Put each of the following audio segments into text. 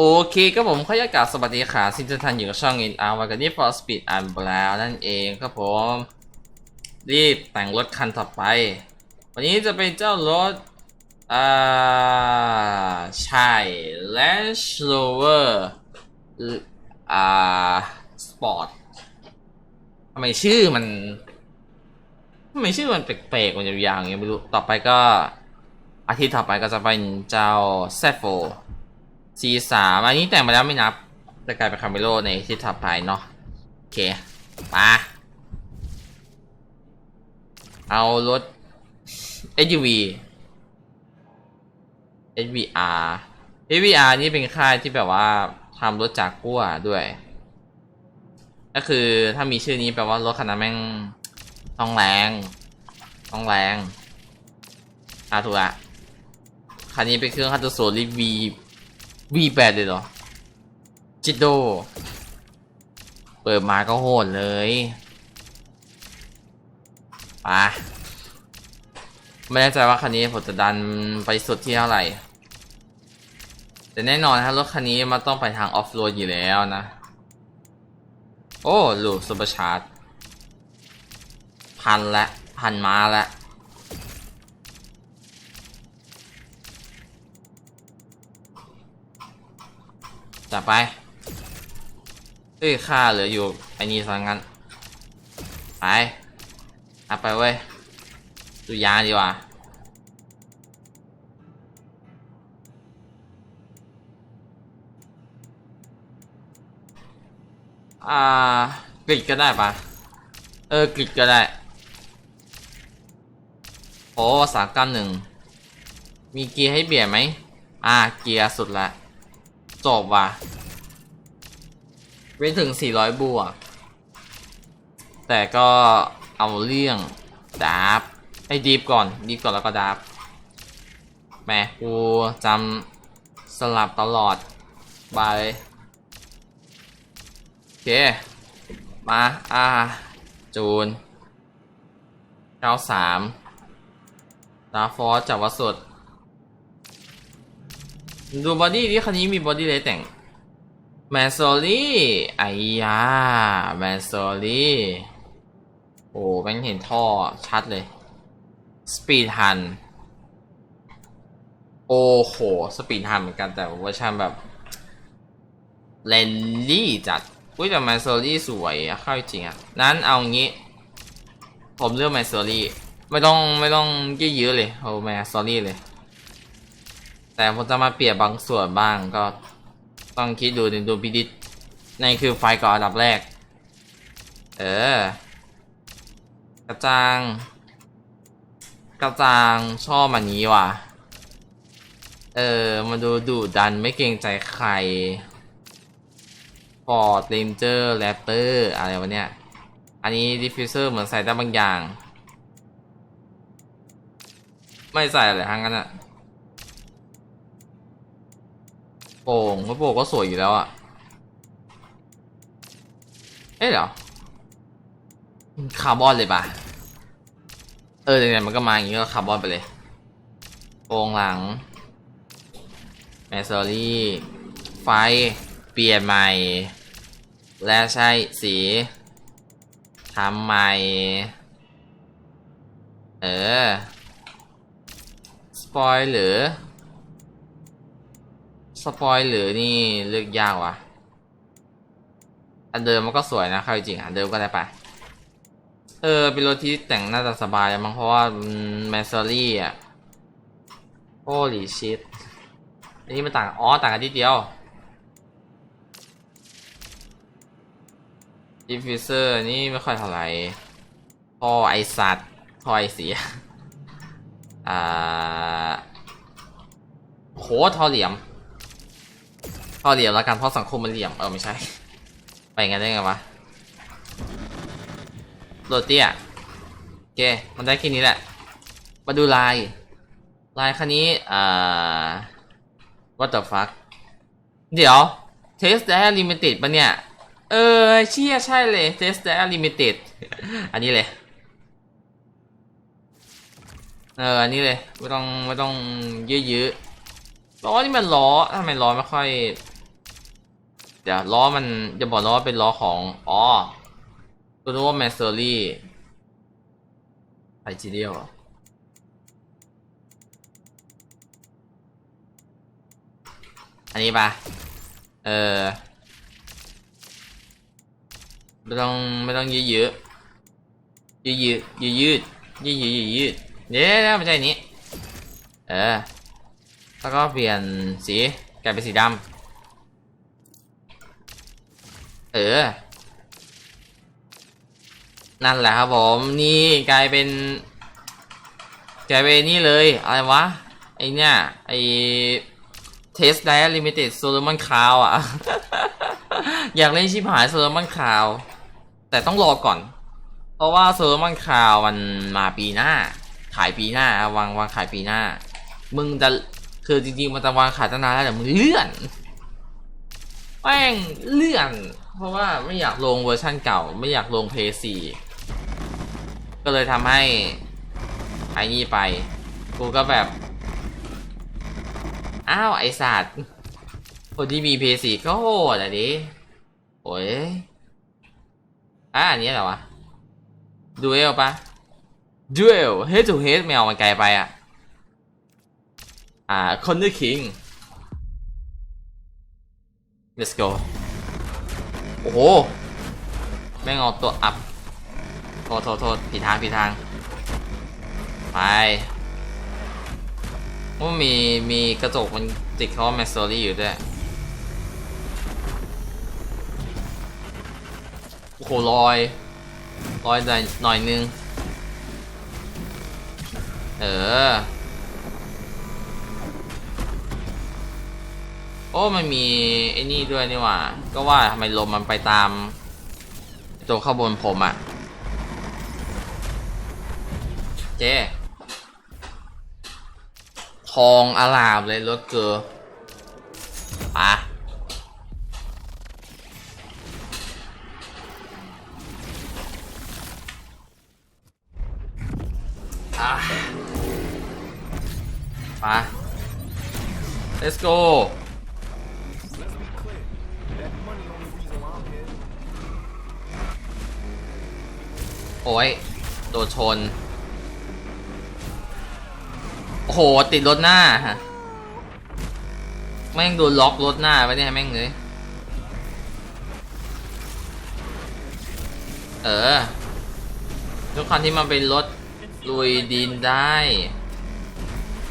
โอเคก็ผมขออนุญากาวสวัสดีค่ะซินเทอร์ทันอยู่กับช่อง In R วันนี้ For Speed อันบแล้วนั่นเองครับผม รีบแต่งรถคันต่อไป วันนี้จะเป็นเจ้ารถ อ่า ใช่ Land Rover อ่า Sport ทำไมชื่อมันทำไมชื่อมันแปลกๆมันยาวๆอย่างเงี้ยไม่รู้ ต่อไปก็ อาทิตย์ต่อไปก็จะเป็นเจ้า z โฟ C3 อันนี้แต่งมาแล้วไม่นับ จะกลายเป็นคาเมโลในที่ถัดไปเนาะโอเคมาเอารถ SUV SVR SVR นี่เป็นค่ายที่แบบว่าทำรถจากกัวด้วย ก็คือถ้ามีชื่อนี้แปลว่ารถคันนั้นแม่งต้องแรง ต้องแรง อะถูกละคันนี้เป็นเครื่องคัตโซลิวี V8 เลยเหรอ จิโด เปิดมาก็โหดเลยปะไม่แน่ใจว่าคันนี้ผมจะดันไปสุดที่เท่าไหร่ แต่แน่นอนถ้ารถคันนี้มันต้องไปทางออฟโรดอยู่แล้วนะ โอ้ลูกซุปเปอร์ชาร์จ พันละ พันมาละ จับไปเอ้ยค่าเหลืออยู่ไอ้นี่สังงั้น ไปเอาไปเว้ยดูยาดีกว่าอ่ากริดก็ได้ปะเออกริดก็ได้โอ้สามก้าหนึ่งมีเกียร์ให้เบียดไหมอ่าเกียร์สุดละ จบว่ะเว้นถึง 400 บวก แต่ก็เอาเรื่องดาบไอ้ดีฟก่อน ดีฟก่อนแล้วก็ดาบแหมกูจำสลับตลอดบายโอเค มาอ่าจูน 93ดาฟอสจากวัดสุด ดูบอดี้ที่คันนี้มีบอดี้เลยแต่งแมนโซลี่ไอ้ยาแมนโซลี่โอ้แม่งเห็นท่อชัดเลยสปีดฮันโอ้โหสปีดฮันเหมือนกันแต่เวอร์ชันแบบเลนลี่จัดอุ้ยแต่แมนโซลี่สวยอะเข้าจริงอะนั้นเอางี้ ผมเลือกแมนโซลี่ไม่ต้องไม่ต้องยืดๆเลยเอาแมนโซลี่เลย แต่ผมจะมาเปลี่ยนบางส่วนบ้างก็ต้องคิดดูดูพิดิษในคือไฟก่อนอันดับแรก เออ กระจังกระจังชอบมันนี้ว่ะ เออมาดูดุดันไม่เกรงใจใครฟอร์ดเรนเจอร์แรปเตอร์อะไรวะเนี่ย อันนี้ดิฟฟิวเซอร์เหมือนใส่ได้บางอย่าง ไม่ใส่อะไรทั้งนั้นอะ โป่งไม่โป่งก็สวยอยู่แล้วอะเอ๊ะเดี๋ยวคาร์บอนเลยปะเออเนี่ยมันก็มาอย่างงี้ก็คาร์บอนไปเลยโป่งหลังแมสซอรี่ไฟเปลี่ยนใหม่ และใช่สีทำใหม่ เออ สปอยหรือ สปอยหรือนี่เลือกยากว่ะอันเดิมมันก็สวยนะเข้าจริงอันเดิมก็ได้ปะเออเป็นรถที่แต่งน่าจะสบายมั้งเพราะว่าแมสซอรี่อะโอ้ลีชิตอันนี้มันต่างอ๋อต่างกันทีเดียวดิฟฟิวเซอร์นี่ไม่ค่อยเท่าไหร่พอไอสัตว์พอไอเสียอ่าโหทอเหลี่ยม พอเหลี่ยมแล้วกันเพราะสังคมมันเหลี่ยมเออไม่ใช่ ไปงั้นได้ไงวะโรตียโอเคมันได้แค่นี้แหละ มาดูลาย ลายคันนี้อ่า what the fuck เดี๋ยว test d a limited ปะเนี่ย เออเชี่ยใช่เลย test d a limited อันนี้เลย เอออันนี้เลย ไม่ต้องไม่ต้องเยื้อๆล้อนี่มันล้อทำไมล้อไม่ค่อย ดี๋ยวล้อมันจะบอกล้อว่าเป็นล้อของ อ๋อก็รู้ว่าแมสเซอรี่ไอจีเดียวอันนี้ปะเออ ไม่ต้องไม่ต้องยืดยืดยืดยืดยืดยืดยืดยืดยืดยืดเดี๋ยวไม่ใช่นี้ เออ แล้วก็เปลี่ยนสีกลายเป็นสีดำ เออ นั่นแหละครับผมนี่กลายเป็นกลายเป็นนี่เลยอะไรวะไอเนี่ยไอเทสไดอะลิมิเต็ดโซโลมอนคาวอะ อยากเล่นชิบหายโซโลมอนคาว แต่ต้องรอก่อน เพราะว่าโซโลมอนคาวมันมาปีหน้า ขายปีหน้าวางวางขายปีหน้า มึงจะคือจริงๆมันจะวางขายตั้งนานแล้วแต่มึงเลื่อนแม่งเลื่อน เพราะว่าไม่อยากลงเวอร์ชั่นเก่า ไม่อยากลงเพย์ซีก็เลยทำให้ไอ้นี่ไป กูก็แบบ อ้าวไอสัตว์คนที่มีเพย์ซีก็โหดอะดิโอ้ยอะอันนี้อะไรวะดูเอลปะดูเอลเฮดทูเฮดไม่เอามันไกลไปอะ อ่าคอนเนอร์คิง let's go อ้โห แม่งเอาตัวอัพโทษโทษโทษผิดทางผิดทาง ไปว่ามี มีกระจกมันติดเขาว่าแมสโซรี่อยู่ด้วย โอ้โหลอยลอยหน่อยหน่อยนึง เออ อ้มันมีไอ้นี่ด้วยนี่หว่า ก็ว่าทำไมลมมันไปตาม ตัวข้างบนผมอะเจ๊ทองอลามเลยรถเกอร์ปะอะไป let's go โอ้ย โดนชน โอ้โห ติดรถหน้าฮะ แม่งโดนล็อกรถหน้าไปเนี่ยแม่งเลย เออ ทุกคันที่มันเป็นรถลุยดินได้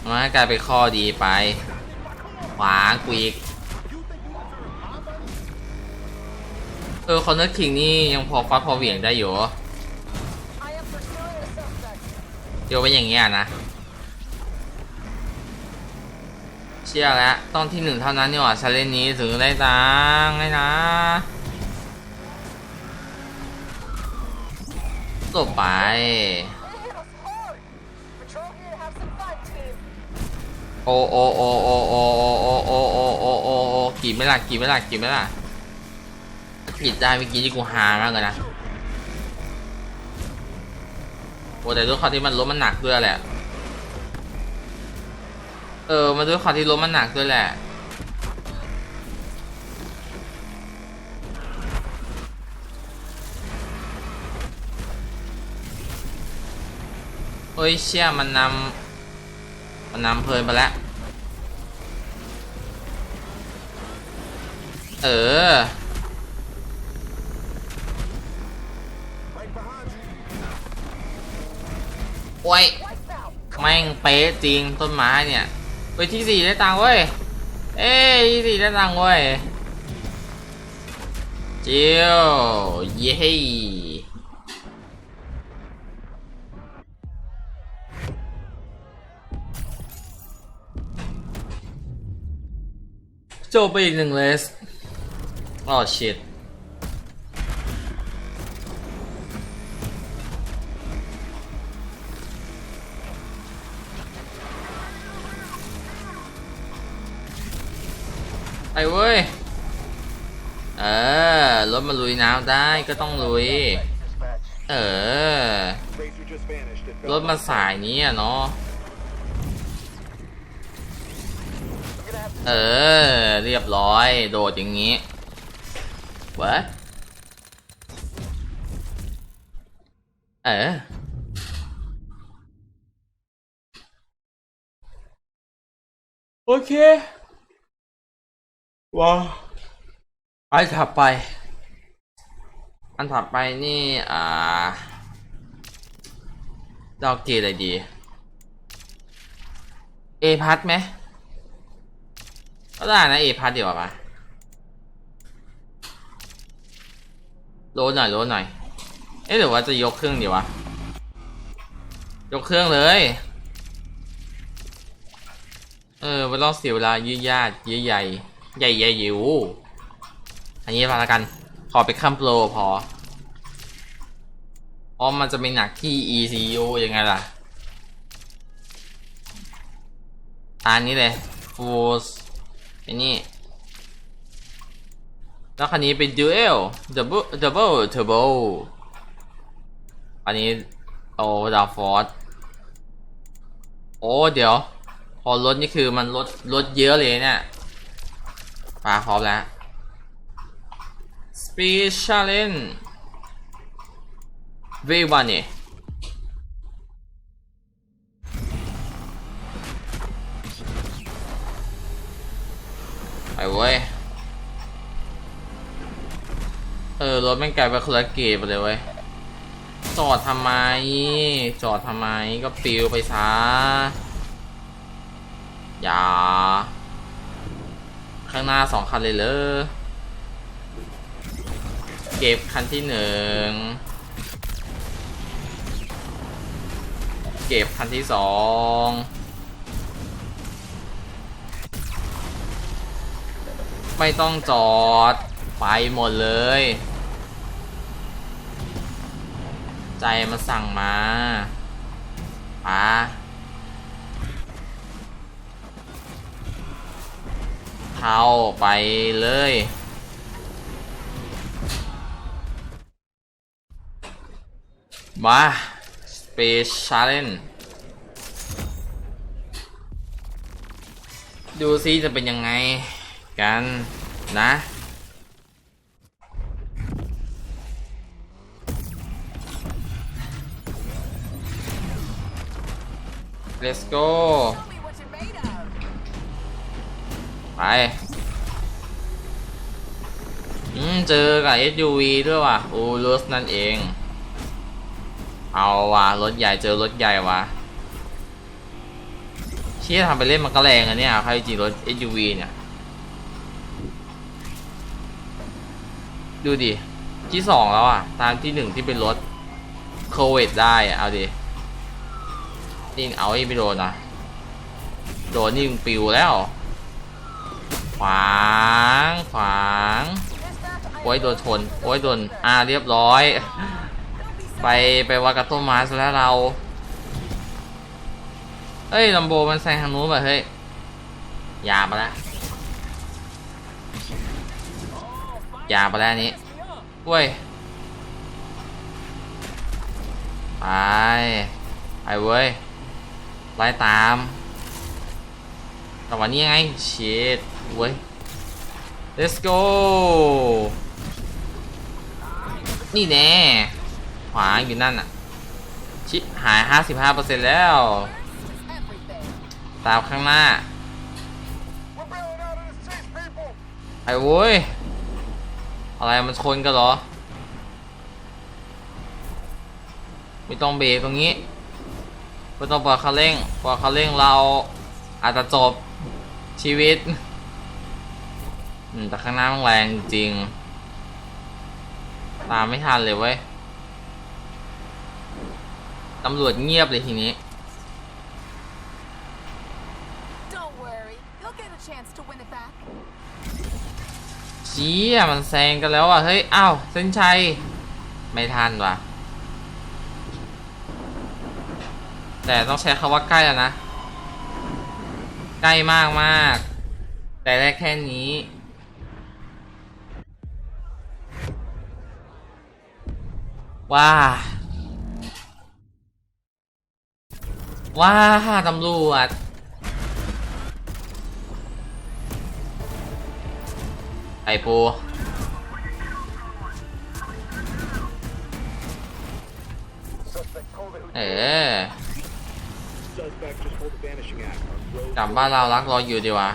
มันก็กลายเป็นข้อดีไป ขวากูอีกเออคอนเนอร์คิงนี่ยังพอฟัดพอเหวี่ยงได้อยู่ โยกเป็นอย่างเงี้ยนะ เชื่อแล้ว ต้องที่หนึ่งเท่านั้นนี่หว่าชาเลนนี้ถึงได้ตังค์ไงนะจบไปโอโอโอโอโอโอโอโอโอโอโอกี่ไม่ล่ะกี่ไม่ล่ะกี่ไม่ล่ะกิดได้เมื่อกี้ที่กูหามากเลยนะ อ้แต่ด้วยความที่มันรถมันหนักด้วยแหละ เออมาด้วยความที่รถมันหนักด้วยแหละเฮ้ยเชี่ยมันนำมันนำเพลินไปแล้ว เออ โอ้ยแม่งเป๊ะจริงต้นไม้เนี่ยเฮ้ที่สี่ได้ตังค์เว้ยเอ้ยที่สี่ได้ตังค์เว้ยจิวเย้จบไปอีกหนึ่งเลสอ๋อชิต ได้ก็ต้องลุย เออ รถมาสายนี้อะเนาะ เออ เรียบร้อย โดดอย่างนี้ what เออโอเคว้าวอันถัดไป อันถัดไปนี่ อ่าเราเกรดอะไรดี เอพัทไหมก็ได้นะเอพัทดีกว่าปะโลหน่อยโลหน่อย เอ๊ะหรือว่าจะยกเครื่องดีวะ ยกเครื่องเลย เออไม่ต้องเสียเวลายืดยาดยืดใหญ่ ใหญ่ใหญ่ยิวอันนี้พอละกัน ขอไปคัมโปรพอเพราะมันจะไม่หนักที่ ECU ยังไงล่ะอันนี้เลย Full อันนี้ แล้วคันนี้เป็น Dual Double Double Turbo อันนี้โอ้ดาวฟอร์ดโอ้เดี๋ยว พอลดนี่คือมันลดลดเยอะเลยเนี่ยปลาพร้อมแล้ว Speed Challenge v 1เนี่ยไปเว้ย เออ รถแม่งกลายเป็นคนละเกตไปเลยเว้ย จอดทำไม จอดทำไมก็ปิวไปซะ อย่า ข้างหน้าสองคันเลยเลย เก็บคันที่หนึ่งเก็บคันที่สองไม่ต้องจอดไปหมดเลย ใจมันสั่งมาปาเข้าไปเลย มาสเปซชาเลนดูซิจะเป็นยังไงกันนะเลสโกไป อืม เจอกับ SUV ด้วยว่ะ อูรุสนั่นเอง เอาว่ะรถใหญ่เจอรถใหญ่ว่ะเชี่ยทำไปเล่นมันก็แรงอะเนี่ยใครจริงรถ SUV เนี่ย ดูดิ ที่สองแล้วอะตามที่หนึ่งที่เป็นรถโควิดได้อะเอาดินี่เอาไอ้ไม่โดนนะโดนนี่มึงปิวแล้ว ขวางขวางโอ้ยโดนชนโอ้ยโดนอ่าเรียบร้อย ไปไปวากาโตมาซะแล้วเราเอ้ยลัมโบมันแซงทางนู้นแบบเฮ้ยอยามาแล้วอยามาแล้วนี้เว้ยไปไปเว้ยไล่ตามแต่วันนี้ไงเชิดเว้ย let's go นี่แน่ วาอยู่นั่นอะ ชิปหาย 55%แล้ว ตามข้างหน้า ไอ้โว้ย อะไรมันชนกันเหรอ ไม่ต้องเบรกตรงนี้ไม่ต้องปล่อยคันเร่งปล่อยคันเร่งเราอาจจะจบชีวิตแต่ข้างหน้ามันแรงจริง ตามไม่ทันเลยเว้ย ตำรวจเงียบเลยทีนี้ Don't worry, you'll get a chance to win it back. เชี้ยมันแซงกันแล้วอะ เฮ้ย อ้าว เส้นชัย ไม่ทันว่ะ แต่ต้องใช้คำว่าใกล้แล้วนะ ใกล้มากมาก แต่ได้แค่นี้ว้า ว้าตำรวจไอปูเออจำบ้านเราลักรออยู่ดีวะ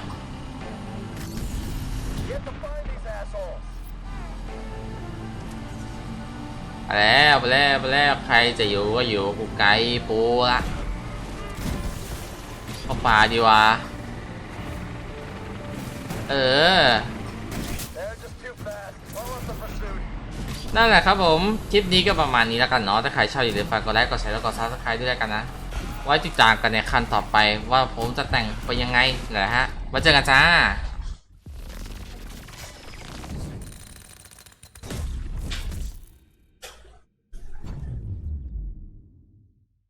ไปแล้วไปแล้วไปแล้วใครจะอยู่ก็อยู่กูไกลปูละ เข้าป่าดีวะ เออ They're just too fast. Slow up the pursuit. นั่นแหละครับผม คลิปนี้ก็ประมาณนี้แล้วกันเนาะ ถ้าใครชอบอย่าลืมฝากกดไลค์ กดแชร์ แล้วกดซับสไครต์ด้วยแล้วกันนะ ไว้ติดตามกันในขั้นต่อไปว่าผมจะแต่งไปยังไงนะฮะไว้เจอกันจ้า